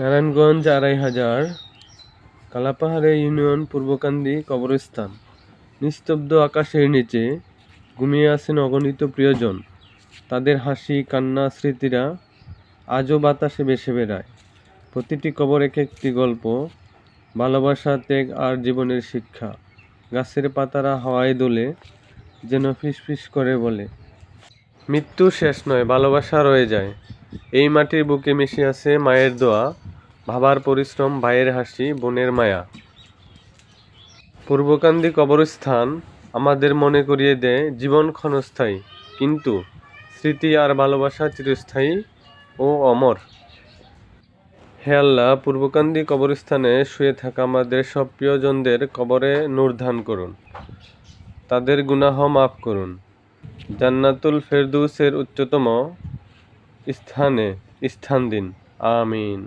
নারায়ণগঞ্জ আড়াই হাজার, কালাপাহাড়ে ইউনিয়ন পূর্বকান্দি কবরস্থান। নিস্তব্ধ আকাশের নিচে ঘুমিয়ে আছেন অগণিত প্রিয়জন। তাদের হাসি, কান্না, স্মৃতিরা আজও বাতাসে ভেসে বেড়ায়। প্রতিটি কবর এক একটি গল্প, ভালোবাসা, ত্যাগ আর জীবনের শিক্ষা। গাছের পাতারা হাওয়ায় দোলে, যেন ফিসফিস করে বলে। মৃত্যু শেষ নয়, ভালোবাসা রয়ে যায়। এই মাটির বুকে মিশে আছে মায়ের দোয়া। ভাবার পরিশ্রম, ভাইয়ের হাসি, বোনের মায়া। পূর্বকান্দি কবরস্থান আমাদের মনে করিয়ে দেয়, জীবন ক্ষণস্থায়ী। কিন্তু স্মৃতি আর ভালোবাসা চিরস্থায়ী ও অমর। হে আল্লাহ, পূর্বকান্দি কবরস্থানে শুয়ে থাকা আমাদের সব প্রিয়জনদের কবরে নূর দান করুন। তাদের গুনাহ মাফ করুন। জান্নাতুল ফেরদৌসের উচ্চতম স্থানে স্থান দিন। আমিন।